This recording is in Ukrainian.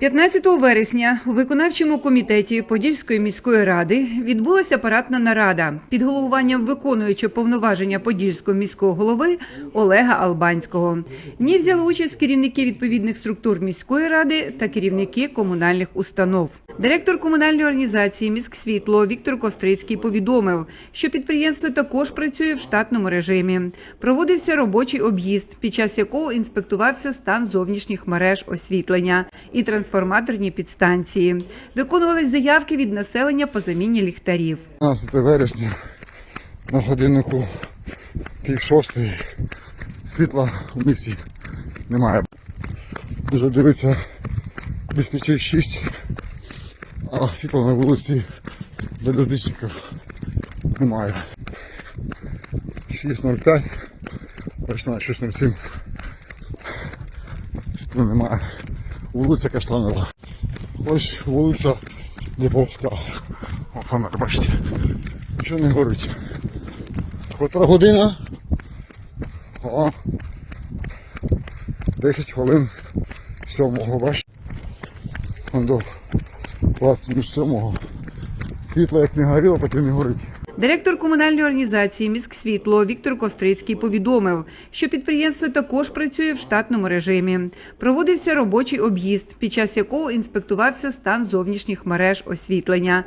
15 вересня у виконавчому комітеті Подільської міської ради відбулася апаратна нарада під головуванням виконуючого повноваження Подільського міського голови Олега Албанського. В ній взяли участь керівники відповідних структур міської ради та керівники комунальних установ. Директор комунальної організації «Міськсвітло» Віктор Кострицький повідомив, що підприємство також працює в штатному режимі. Проводився робочий об'їзд, під час якого інспектувався стан зовнішніх мереж освітлення і трансформаторні підстанції. Виконувались заявки від населення по заміні ліхтарів. 15 вересня на годиннику пів шостої світла в місті немає. Вже дивиться без п'яти шість, а світла на вулиці залізничників немає. 6.05, починає 6.07. Світла немає. Вулиця Каштанова. Ось вулиця Ліповська. О, камера, бачите. Нічого не горить. Котра година? О. 10 хвилин сьомого, бачите? Вон До 20 минут сьомого. Світло як не горіло, так не горить. Директор комунальної організації «Міськсвітло» Віктор Кострицький повідомив, що підприємство також працює в штатному режимі. Проводився робочий об'їзд, під час якого інспектувався стан зовнішніх мереж освітлення